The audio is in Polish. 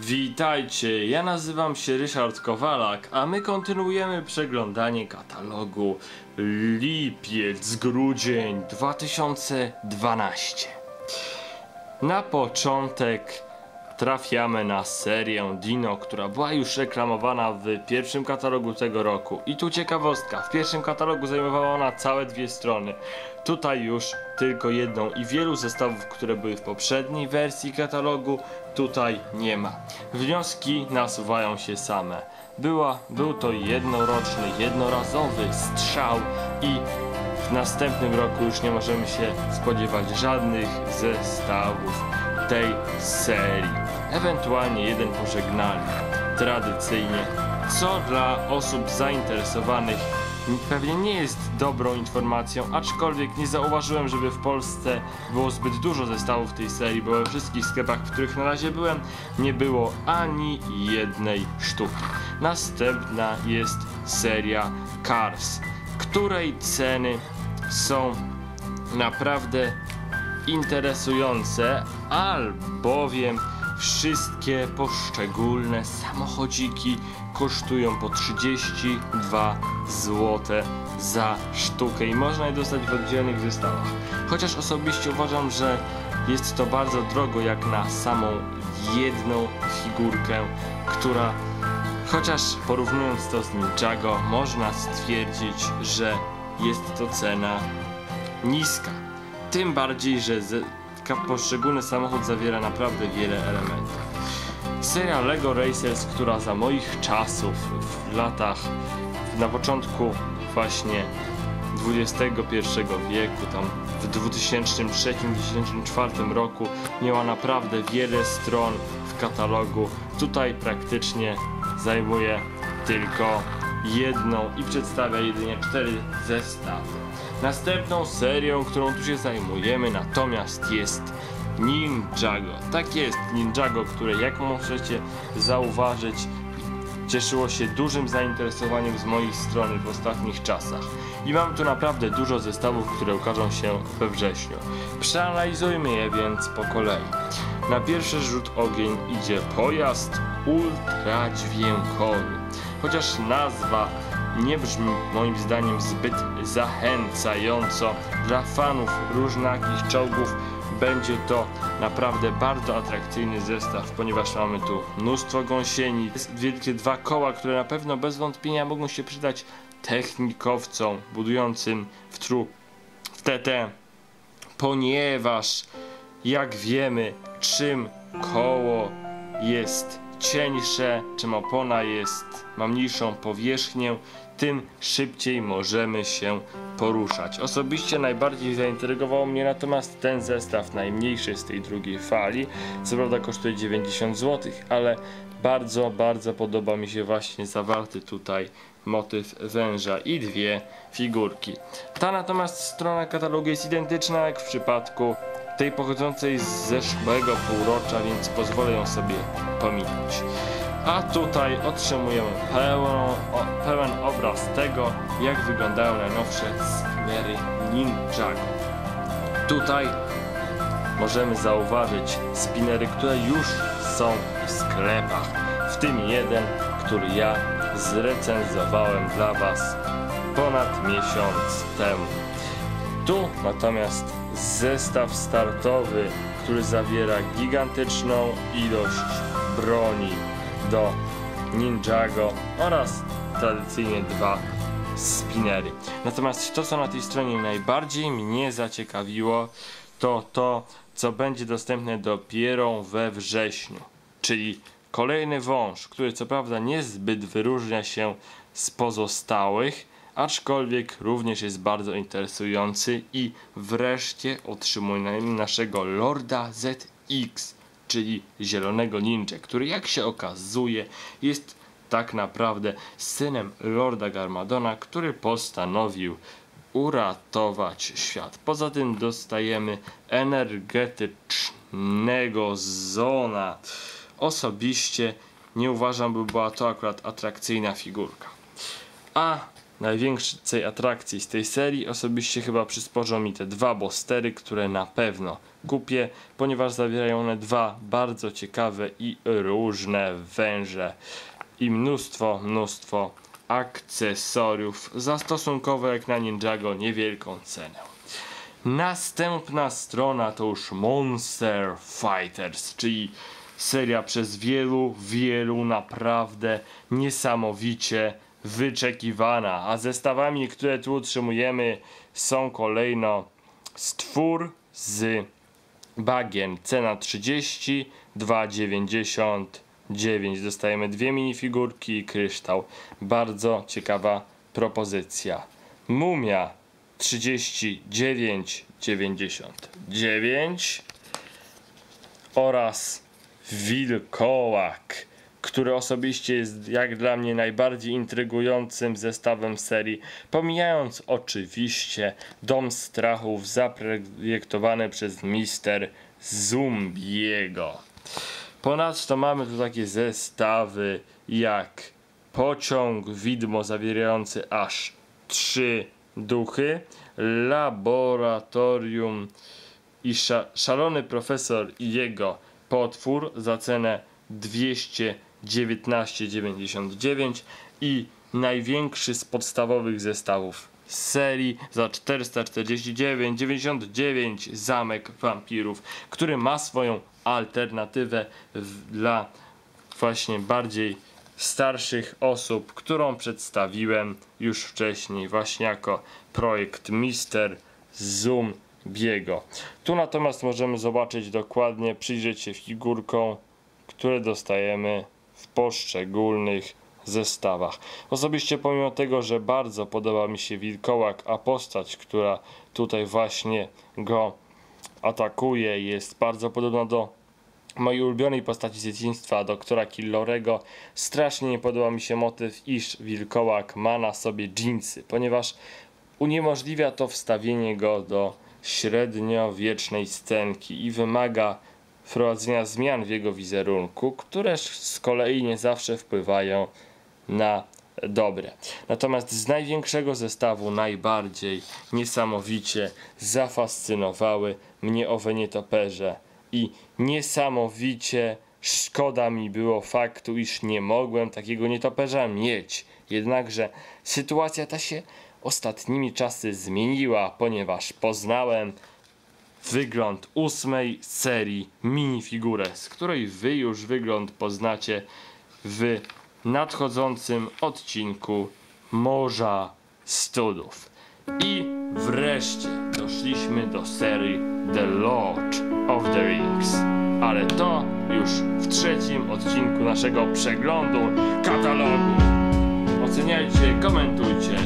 Witajcie, ja nazywam się Ryszard Kowalak, a my kontynuujemy przeglądanie katalogu lipiec-grudzień 2012. Na początek trafiamy na serię Dino, która była już reklamowana w pierwszym katalogu tego roku. I tu ciekawostka, w pierwszym katalogu zajmowała ona całe dwie strony. Tutaj już tylko jedną i wielu zestawów, które były w poprzedniej wersji katalogu, tutaj nie ma. Wnioski nasuwają się same. Była, był to jednoroczny, jednorazowy strzał i w następnym roku już nie możemy się spodziewać żadnych zestawów tej serii. Ewentualnie jeden pożegnalny, tradycyjnie, co dla osób zainteresowanych pewnie nie jest dobrą informacją, aczkolwiek nie zauważyłem, żeby w Polsce było zbyt dużo zestawów tej serii, bo we wszystkich sklepach, w których na razie byłem, nie było ani jednej sztuki. Następna jest seria Cars, której ceny są naprawdę interesujące, albowiem wszystkie poszczególne samochodziki kosztują po 32 zł za sztukę i można je dostać w oddzielnych zestawach. Chociaż osobiście uważam, że jest to bardzo drogo jak na samą jedną figurkę, która chociaż porównując to z Ninjago można stwierdzić, że jest to cena niska. Tym bardziej, że poszczególny samochód zawiera naprawdę wiele elementów. Seria Lego Racers, która za moich czasów w latach, na początku właśnie XXI wieku, tam w 2003-2004 roku miała naprawdę wiele stron w katalogu. Tutaj praktycznie zajmuje tylko jedną i przedstawia jedynie cztery zestawy. Następną serią, którą tu się zajmujemy natomiast jest Ninjago. Tak jest, Ninjago, które jak możecie zauważyć cieszyło się dużym zainteresowaniem z mojej strony w ostatnich czasach. I mam tu naprawdę dużo zestawów, które ukażą się we wrześniu. Przeanalizujmy je więc po kolei. Na pierwszy rzut ogień idzie pojazd ultradźwiękowy. Chociaż nazwa nie brzmi moim zdaniem zbyt zachęcająco. Dla fanów różnych czołgów, będzie to naprawdę bardzo atrakcyjny zestaw, ponieważ mamy tu mnóstwo gąsienic, wielkie dwa koła, które na pewno bez wątpienia mogą się przydać technikowcom budującym w tru w TT, ponieważ jak wiemy, czym koło jest cieńsze, czym opona jest, ma mniejszą powierzchnię, tym szybciej możemy się poruszać. Osobiście najbardziej zaintrygował mnie natomiast ten zestaw najmniejszy z tej drugiej fali. Co prawda kosztuje 90 zł, ale bardzo, bardzo podoba mi się właśnie zawarty tutaj motyw węża i dwie figurki. Ta natomiast strona katalogu jest identyczna jak w przypadku tej pochodzącej z zeszłego półrocza, więc pozwolę ją sobie pominąć. A tutaj otrzymujemy pełen, o, pełen obraz tego, jak wyglądają najnowsze skwery Ninjago. Tutaj możemy zauważyć spinery, które już są w sklepach, w tym jeden, który ja zrecenzowałem dla Was ponad miesiąc temu. Tu natomiast zestaw startowy, który zawiera gigantyczną ilość broni do Ninjago oraz tradycyjnie dwa spinery. Natomiast to, co na tej stronie najbardziej mnie zaciekawiło, to to, co będzie dostępne dopiero we wrześniu, czyli kolejny wąż, który co prawda niezbyt wyróżnia się z pozostałych, aczkolwiek również jest bardzo interesujący i wreszcie otrzymujemy naszego Lorda ZX, czyli zielonego ninja, który jak się okazuje jest tak naprawdę synem Lorda Garmadona, który postanowił uratować świat. Poza tym dostajemy energetycznego zona. Osobiście nie uważam, by była to akurat atrakcyjna figurka. A największej atrakcji z tej serii osobiście chyba przysporzą mi te dwa bostery, które na pewno kupię, ponieważ zawierają one dwa bardzo ciekawe i różne węże i mnóstwo, mnóstwo akcesoriów za stosunkowo jak na Ninjago niewielką cenę. Następna strona to już Monster Fighters, czyli seria przez wielu, wielu naprawdę niesamowicie wyczekiwana. A zestawami, które tu utrzymujemy są kolejno stwór z bagien. Cena 30, 2,99. Dostajemy dwie minifigurki i kryształ. Bardzo ciekawa propozycja. Mumia 39,99 oraz Wilkołak, który osobiście jest jak dla mnie najbardziej intrygującym zestawem serii, pomijając oczywiście Dom Strachów zaprojektowany przez Mister Zumbiego. Ponadto mamy tu takie zestawy jak pociąg widmo zawierający aż trzy duchy, laboratorium i sza szalony profesor i jego potwór za cenę 219,99 i największy z podstawowych zestawów serii za 449,99 Zamek Wampirów, który ma swoją alternatywę dla właśnie bardziej starszych osób, którą przedstawiłem już wcześniej właśnie jako projekt Mister Zoom Biego. Tu natomiast możemy zobaczyć dokładnie, przyjrzeć się figurką, które dostajemy w poszczególnych zestawach. Osobiście pomimo tego, że bardzo podoba mi się wilkołak, a postać, która tutaj właśnie go atakuje jest bardzo podobna do mojej ulubionej postaci z dzieciństwa, doktora Killorego. Strasznie nie podoba mi się motyw, iż wilkołak ma na sobie dżinsy, ponieważ uniemożliwia to wstawienie go do średniowiecznej scenki i wymaga wprowadzenia zmian w jego wizerunku, które z kolei nie zawsze wpływają na dobre. Natomiast z największego zestawu najbardziej niesamowicie zafascynowały mnie owe nietoperze i niesamowicie szkoda mi było faktu, iż nie mogłem takiego nietoperza mieć. Jednakże sytuacja ta się ostatnimi czasy zmieniła, ponieważ poznałem wygląd ósmej serii minifigurę, z której wy już wygląd poznacie w nadchodzącym odcinku Morza Studów. I wreszcie doszliśmy do serii The Lord of the Rings. Ale to już w trzecim odcinku naszego przeglądu katalogu. Oceniajcie, komentujcie